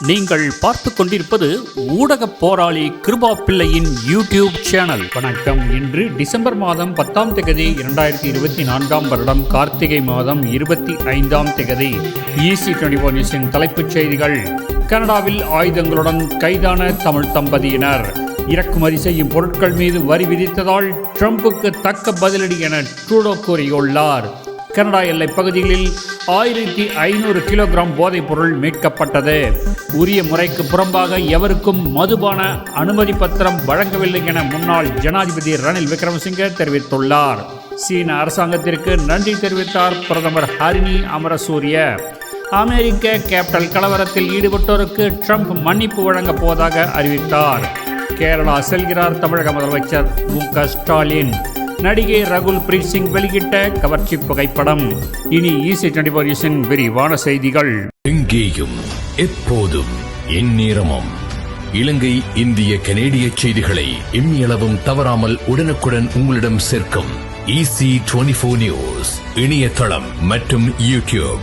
நீங்கள் பார்த்து கொண்டிருப்பது ஊடக போராளி கிருபா பிள்ளையின் யூடியூப் சேனல். வணக்கம். இன்று டிசம்பர் மாதம் பத்தாம் தேதி இரண்டாயிரத்தி இருபத்தி நான்காம் வருடம் கார்த்திகை மாதம் இருபத்தி ஐந்தாம் தேதி. ஈசி டுவெண்டி ஃபோர் நியூஸின் தலைப்புச் செய்திகள். கனடாவில் ஆயுதங்களுடன் கைதான தமிழ் தம்பதியினர். இறக்குமதி செய்யும் பொருட்கள் மீது வரி விதித்ததால் ட்ரம்புக்கு தக்க பதிலடி என ட்ரூடோ கூறியுள்ளார். கனடா எல்லை பகுதிகளில் ஆயிரத்தி ஐநூறு கிலோகிராம் போதைப் பொருள் மீட்கப்பட்டது. உரிய முறைக்கு புறம்பாக எவருக்கும் மதுபான அனுமதி பத்திரம் வழங்கவில்லை என முன்னாள் ஜனாதிபதி ரணில் விக்ரமசிங்கே தெரிவித்துள்ளார். சீன அரசாங்கத்திற்கு நன்றி தெரிவித்தார் பிரதமர் ஹரிணி அமரசூரிய. அமெரிக்க கேபிட்டல் கலவரத்தில் ஈடுபட்டோருக்கு ட்ரம்ப் மன்னிப்பு வழங்கப் போவதாக அறிவித்தார். கேரளா செல்கிறார் தமிழக முதலமைச்சர் மு க ஸ்டாலின். நடிகை ரகுல் பிரீத் சிங் வெளியிட்ட கவர்ச்சி புகைப்படம். இனி ஈசி டுவெண்டி ஃபோர் நியூஸின் விரிவான செய்திகள். எங்கேயும் எப்போதும் எந்நேரமும். இலங்கை இந்திய கனேடிய செய்திகளை இம்மியளவும் தவறாமல் உடனுக்குடன் உங்களிடம் சேர்க்கும் E EC twenty four news இணையதளம் மற்றும் யூடியூப்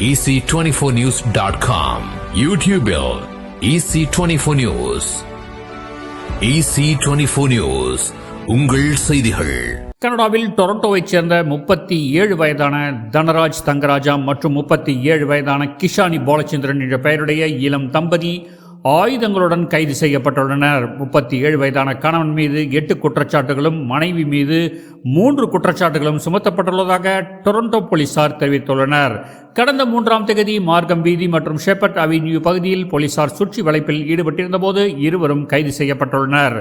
ec24news.com யூடியூபில் ec24 நியூஸ் ec24 நியூஸ் உங்கள் செய்திகள். கனடாவில் டொரண்டோவைச் சேர்ந்த முப்பத்தி ஏழு வயதான தனராஜ் தங்கராஜா மற்றும் முப்பத்தி ஏழு வயதான கிஷானி பாலச்சந்திரன் என்ற பெயருடைய இளம் தம்பதி ஆயுதங்களுடன் கைது செய்யப்பட்டுள்ளனர். முப்பத்தி ஏழு வயதான கணவன் மீது எட்டு குற்றச்சாட்டுகளும் மனைவி மீது மூன்று குற்றச்சாட்டுகளும் சுமத்தப்பட்டுள்ளதாக டொரண்டோ போலீசார் தெரிவித்துள்ளனர். கடந்த மூன்றாம் தேதி மார்க்கம் வீதி மற்றும் ஷெப்பர்ட் அவென்யூ பகுதியில் போலீசார் சுற்றி வளைப்பில் ஈடுபட்டிருந்தபோது இருவரும் கைது செய்யப்பட்டுள்ளனர்.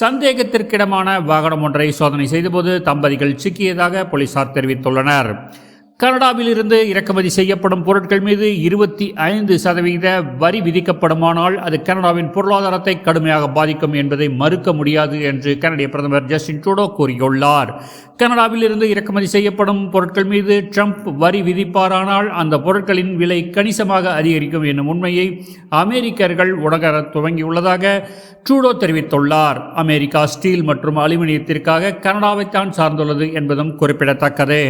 சந்தேகத்திற்கிடமான வாகனம் ஒன்றை சோதனை செய்தபோது தம்பதிகள் சிக்கியதாக போலீசார் தெரிவித்துள்ளனர். கனடாவில் இருந்து இறக்குமதி செய்யப்படும் பொருட்கள் மீது இருபத்தி ஐந்து சதவீத வரி விதிக்கப்படுமானால் அது கனடாவின் பொருளாதாரத்தை கடுமையாக பாதிக்கும் என்பதை மறுக்க முடியாது என்று கனடிய பிரதமர் ஜஸ்டின் ட்ரூடோ கூறியுள்ளார். கனடாவில் இருந்து இறக்குமதி செய்யப்படும் பொருட்கள் மீது ட்ரம்ப் வரி விதிப்பாரானால் அந்த பொருட்களின் விலை கணிசமாக அதிகரிக்கும் என்னும் உண்மையை அமெரிக்கர்கள் உணர துவங்கியுள்ளதாக ட்ரூடோ தெரிவித்துள்ளார். அமெரிக்கா ஸ்டீல் மற்றும் அலுமினியத்திற்காக கனடாவைத்தான் சார்ந்துள்ளது என்பதும் குறிப்பிடத்தக்கது.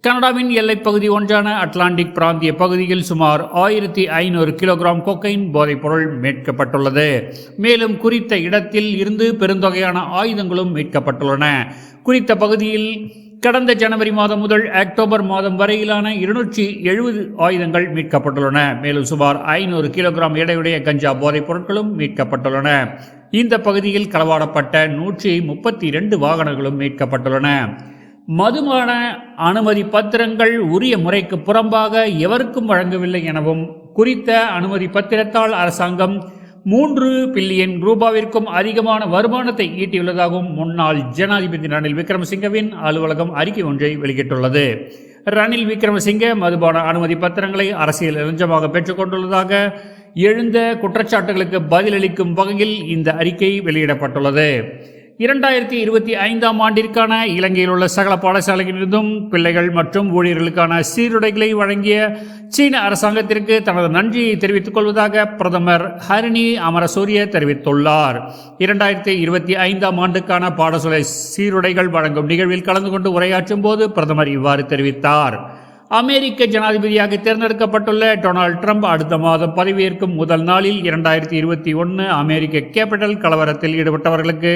கனடாவின் எல்லைப்பகுதி ஒன்றான அட்லாண்டிக் பிராந்திய பகுதியில் சுமார் ஆயிரத்தி ஐநூறு கிலோகிராம் கொக்கைன் போதைப்பொருள் மீட்கப்பட்டுள்ளது. மேலும் குறித்த இடத்தில் இருந்து பெருந்தொகையான ஆயுதங்களும் மீட்கப்பட்டுள்ளன. குறித்த பகுதியில் கடந்த ஜனவரி மாதம் முதல் அக்டோபர் மாதம் வரையிலான இருநூற்றி எழுபது ஆயுதங்கள் மீட்கப்பட்டுள்ளன. மேலும் சுமார் ஐநூறு கிலோகிராம் எடையுடைய கஞ்சா போதைப் பொருட்களும் மீட்கப்பட்டுள்ளன. இந்த பகுதியில் களவாடப்பட்ட நூற்றி முப்பத்தி இரண்டு வாகனங்களும் மீட்கப்பட்டுள்ளன. மதுபான அனுமதி பத்திரங்கள் உரிய முறைக்கு புறம்பாக எவருக்கும் வழங்கவில்லை எனவும் குறித்த அனுமதி பத்திரத்தால் அரசாங்கம் மூன்று பில்லியன் ரூபாவிற்கும் அதிகமான வருமானத்தை ஈட்டியுள்ளதாகவும் முன்னாள் ஜனாதிபதி ரணில் விக்ரமசிங்கவின் அலுவலகம் அறிக்கை ஒன்றை வெளியிட்டுள்ளது. ரணில் விக்ரமசிங்கே மதுபான அனுமதி பத்திரங்களை அரசியல் இலஞ்சமாக பெற்றுக்கொண்டுள்ளதாக எழுந்த குற்றச்சாட்டுகளுக்கு பதிலளிக்கும் வகையில் இந்த அறிக்கை வெளியிடப்பட்டுள்ளது. இரண்டாயிரத்தி இருபத்தி ஐந்தாம் ஆண்டிற்கான இலங்கையில் உள்ள சகல பாடசாலைகளிலிருந்தும் பிள்ளைகள் மற்றும் ஊழியர்களுக்கான சீருடைகளை வழங்கிய சீன அரசாங்கத்திற்கு தனது நன்றியை தெரிவித்துக் கொள்வதாக பிரதமர் ஹரிணி அமரசூரிய தெரிவித்துள்ளார். இரண்டாயிரத்தி இருபத்தி ஐந்தாம் ஆண்டுக்கான பாடசாலை சீருடைகள் வழங்கும் நிகழ்வில் கலந்து கொண்டு உரையாற்றும் போது பிரதமர் இவ்வாறு தெரிவித்தார். அமெரிக்க ஜனாதிபதியாக தேர்ந்தெடுக்கப்பட்டுள்ள டொனால்ட் ட்ரம்ப் அடுத்த மாதம் பதவியேற்கும் முதல் நாளில் இரண்டாயிரத்தி இருபத்தி ஒன்று அமெரிக்க கேபிட்டல் கலவரத்தில் ஈடுபட்டவர்களுக்கு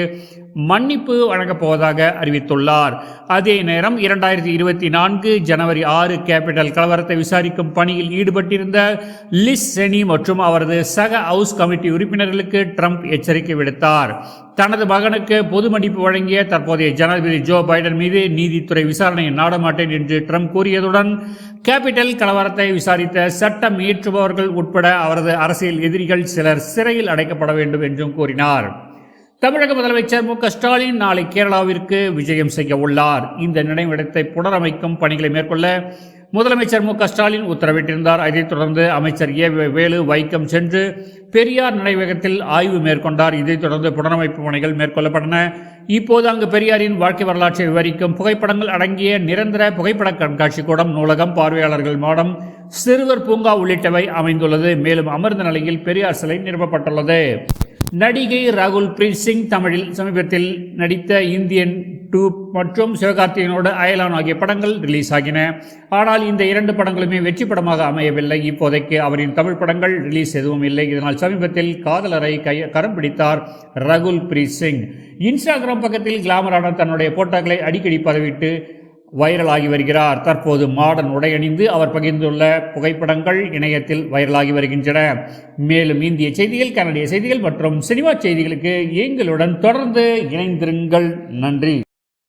மன்னிப்பு வழங்கப் போவதாக அறிவித்துள்ளார். அதே நேரம் இரண்டாயிரத்தி இருபத்தி நான்கு ஜனவரி ஆறு கேபிட்டல் கலவரத்தை விசாரிக்கும் பணியில் ஈடுபட்டிருந்த லிஸ் செனி மற்றும் அவரது சக ஹவுஸ் கமிட்டி உறுப்பினர்களுக்கு ட்ரம்ப் எச்சரிக்கை விடுத்தார். தனது மகனுக்கு பொது மன்னிப்பு வழங்கிய தற்போதைய ஜனாதிபதி ஜோ பைடன் மீது நீதித்துறை விசாரணையை நாட மாட்டேன் என்று ட்ரம்ப் கூறியதுடன் கேபிட்டல் கலவரத்தை விசாரித்த சட்டம் இயற்றுபவர்கள் உட்பட அவரது அரசியல் எதிரிகள் சிலர் சிறையில் அடைக்கப்பட வேண்டும் என்றும் கூறினார். தமிழக முதலமைச்சர் மு க ஸ்டாலின் நாளை கேரளாவிற்கு விஜயம் செய்ய உள்ளார். இந்த நினைவிடத்தை புனரமைக்கும் பணிகளை மேற்கொள்ள முதலமைச்சர் மு க ஸ்டாலின் உத்தரவிட்டிருந்தார். அதைத் தொடர்ந்து அமைச்சர் ஏ வேலு வைக்கம் சென்று பெரியார் நினைவகத்தில் ஆய்வு மேற்கொண்டார். இதைத் தொடர்ந்து புனரமைப்பு பணிகள் மேற்கொள்ளப்பட்டன. இப்போது அங்கு பெரியாரின் வாழ்க்கை வரலாற்றை விவரிக்கும் புகைப்படங்கள் அடங்கிய நிரந்தர புகைப்பட கண்காட்சி கூடம் நூலகம் பார்வையாளர்கள் மாடம் சிறுவர் பூங்கா உள்ளிட்டவை அமைந்துள்ளது. மேலும் அமர்ந்த நிலையில் பெரியார் சிலை நிறுவப்பட்டுள்ளது நடிகை ராகுல் பிரீத் சிங் தமிழில் சமீபத்தில் நடித்த இந்தியன் டூ மற்றும் சிவகார்த்திகேயனோடு அயலான் ஆகிய படங்கள் ரிலீஸ் ஆகின. ஆனால் இந்த இரண்டு படங்களுமே வெற்றி படமாக அமையவில்லை. இப்போதைக்கு அவரின் தமிழ் படங்கள் ரிலீஸ் எதுவும் இல்லை. இதனால் சமீபத்தில் காதலரை கை கரம் பிடித்தார் ரகுல் பிரீத் சிங். இன்ஸ்டாகிராம் பக்கத்தில் கிளாமரான தன்னுடைய போட்டோக்களை அடிக்கடி பதவிட்டு வைரலாகி வருகிறார். தற்போது மாடர்ன் உடையணிந்து அவர் பகிர்ந்துள்ள புகைப்படங்கள் இணையத்தில் வைரலாகி வருகின்றன. மேலும் இந்திய செய்திகள் கனடிய செய்திகள் மற்றும் சினிமா செய்திகளுக்கு எங்களுடன் தொடர்ந்து இணைந்திருங்கள். நன்றி.